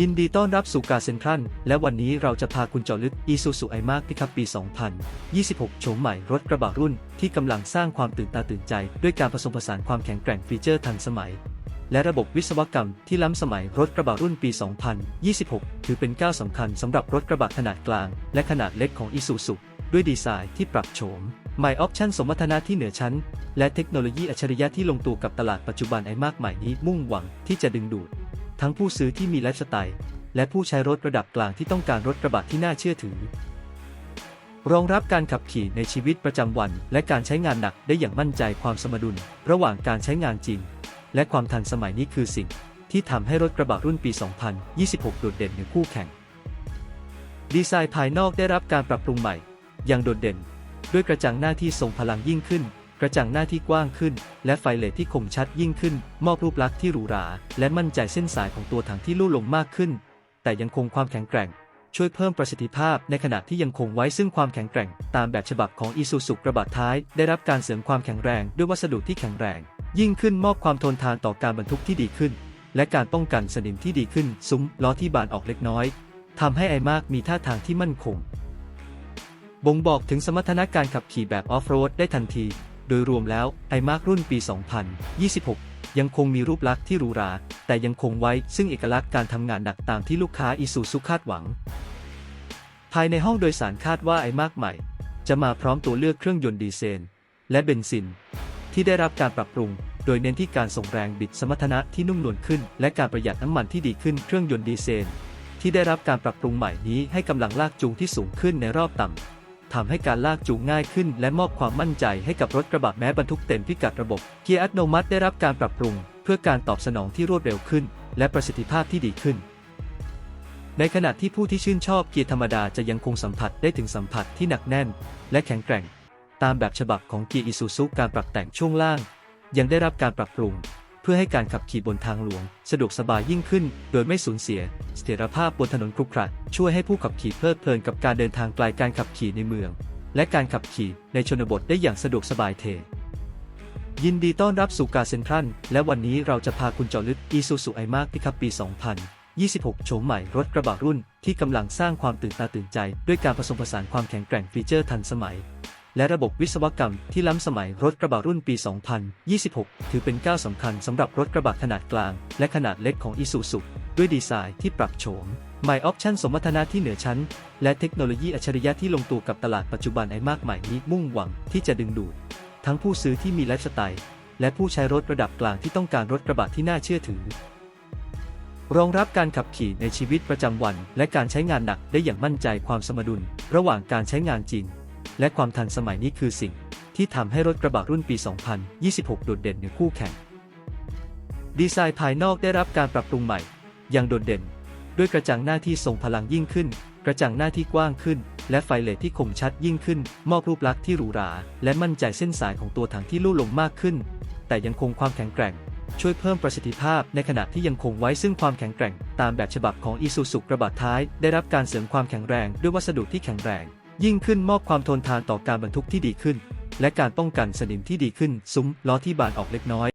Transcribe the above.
ยินดีต้อนรับสู่กาเซนทรัลและวันนี้เราจะพาคุณเจาะลึก Isuzu i-Mark Pickup ปี 2026 โฉมใหม่รถกระบะรุ่นที่กำลังสร้างความตื่นตาตื่นใจ ด้วยการผสมผสานความแข็งแกร่งฟีเจอร์ทันสมัย และระบบวิศวกรรมที่ล้ำสมัยรถกระบะรุ่นปี 2026 ถือเป็นก้าวสำคัญสำหรับรถกระบะขนาดกลาง และขนาดเล็กของ Isuzu ด้วยดีไซน์ที่ปรับโฉมใหม่ออปชั่นสมรรถนะที่เหนือชั้น และเทคโนโลยีอัจฉริยะที่ลงตัวกับตลาดปัจจุบันไอมากใหม่นี้มุ่งหวังที่จะดึงดูด ทั้งผู้ซื้อที่มีไลฟ์สไตล์และผู้ใช้รถระดับกลางที่ต้องการรถกระบะที่น่าเชื่อถือ รองรับการขับขี่ในชีวิตประจำวัน และการใช้งานหนักได้อย่างมั่นใจความสมดุล ระหว่างการใช้งานจริง และความทันสมัยนี้คือสิ่ง ที่ทำให้รถกระบะรุ่นปี 2026 โดดเด่นเหนือคู่แข่ง ดีไซน์ภายนอกได้รับการปรับปรุงใหม่ อย่างโดดเด่น ด้วยกระจังหน้าที่ทรงพลังยิ่งขึ้น กระจังหน้าที่กว้างขึ้น และไฟเลทที่คมชัดยิ่งขึ้น มอบรูปลักษณ์ที่หรูหรา และมั่นใจเส้นสายของตัวถังที่ลู่ลงมากขึ้น แต่ยังคงความแข็งแกร่ง ช่วยเพิ่มประสิทธิภาพในขณะที่ยังคงไว้ซึ่งความแข็งแกร่ง ตามแบบฉบับของ Isuzu กระบะท้าย ได้รับการเสริมความแข็งแรงด้วยวัสดุที่แข็งแรง ยิ่งขึ้นมอบความทนทานต่อการบรรทุกที่ดีขึ้น และการป้องกันสนิมที่ดีขึ้นซุ้มล้อที่บานออกเล็กน้อยทำให้ไอมากมีท่าทางที่มั่นคงบ่งบอกถึงสมรรถนะการขับขี่แบบออฟโรดได้ทันที ดยรวมแล้วไอมารุ่นปี 2026 ยังคงมีรูปลักษณ์ที่หรูหรา แต่ยังคงไว้ซึ่งเอกลักษณ์การทำงานหนักตามที่ลูกค้าอิซูซุคาดหวัง ภายในห้องโดยสารคาดว่าไอมากใหม่ จะมาพร้อมตัวเลือกเครื่องยนต์ดีเซลและเบนซิน ที่ได้รับการปรับปรุง โดยเน้นที่การส่งแรงบิดสมรรถนะที่นุ่มนวลขึ้น และการประหยัดน้ำมันที่ดีขึ้นเครื่องยนต์ดีเซลที่ได้รับการปรับปรุงใหม่นี้ให้กำลังลากจูงที่สูงขึ้นในรอบต่ำ ทำให้การลากจูงง่ายขึ้น และมอบความมั่นใจให้กับรถกระบะแม้บรรทุกเต็มพิกัดระบบ เกียร์อัตโนมัติได้รับการปรับปรุง เพื่อการตอบสนองที่รวดเร็วขึ้น และประสิทธิภาพที่ดีขึ้น ในขณะที่ผู้ที่ชื่นชอบเกียร์ธรรมดาจะยังคงสัมผัสได้ถึงสัมผัสที่หนักแน่น และแข็งแกร่ง ตามแบบฉบับของเกียร์อิซูซุการปรับแต่งช่วงล่าง ยังได้รับการปรับปรุง เพื่อให้การขับขี่บนทางหลวง สะดวกสบายยิ่งขึ้น โดยไม่สูญเสีย เสถียรภาพบนถนนครุขระช่วยให้ผู้ขับขี่เพลิดเพลินกับการเดินทางไกลการขับขี่ในเมือง และการขับขี่ในชนบทได้อย่างสะดวกสบายเท ยินดีต้อนรับสู่การเซ็นทรัลและวันนี้เราจะพาคุณเจาะลึก Isuzu i-Mark Pickup ปี 2026 โฉมใหม่รถกระบะรุ่นที่กำลังสร้างความตื่นตาตื่นใจ ด้วยการผสมผสานความแข็งแกร่งฟีเจอร์ทันสมัย และระบบวิศวกรรมที่ล้ำสมัยรถกระบะรุ่นปี 2026 ถือเป็นก้าวสำคัญสำหรับรถกระบะขนาดกลาง และขนาดเล็กของ Isuzu ด้วยดีไซน์ที่ปรับโฉมใหม่ออปชั่นสมรรถนะที่เหนือชั้น และเทคโนโลยีอัจฉริยะที่ลงตัวกับตลาดปัจจุบันไอ้มากใหม่นี้มุ่งหวังที่จะดึงดูด ทั้งผู้ซื้อที่มีไลฟ์สไตล์และผู้ใช้รถระดับกลางที่ต้องการรถกระบะที่น่าเชื่อถือ รองรับการขับขี่ในชีวิตประจำวัน และการใช้งานหนักได้อย่างมั่นใจความสมดุล ระหว่างการใช้งานจริง และความทันสมัยนี้คือสิ่งที่ทำให้รถกระบะรุ่นปี 2026 โดดเด่นเหนือคู่แข่ง ดีไซน์ภายนอกได้รับการปรับปรุงใหม่ อย่างโดดเด่น ด้วยกระจังหน้าที่ทรงพลังยิ่งขึ้น กระจังหน้าที่กว้างขึ้น และไฟเลทที่คมชัดยิ่งขึ้น มอบรูปลักษณ์ที่หรูหรา และมั่นใจเส้นสายของตัวถังที่ลู่ลงมากขึ้น แต่ยังคงความแข็งแกร่ง ช่วยเพิ่มประสิทธิภาพในขณะที่ยังคงไว้ซึ่งความแข็งแกร่ง ตามแบบฉบับของ Isuzu กระบะท้าย ได้รับการเสริมความแข็งแรงด้วยวัสดุที่แข็งแรง ยิ่งขึ้นมอบความทนทานต่อการบรรทุกที่ดีขึ้น และการป้องกันสนิมที่ดีขึ้น ซุ้มล้อที่บานออกเล็กน้อย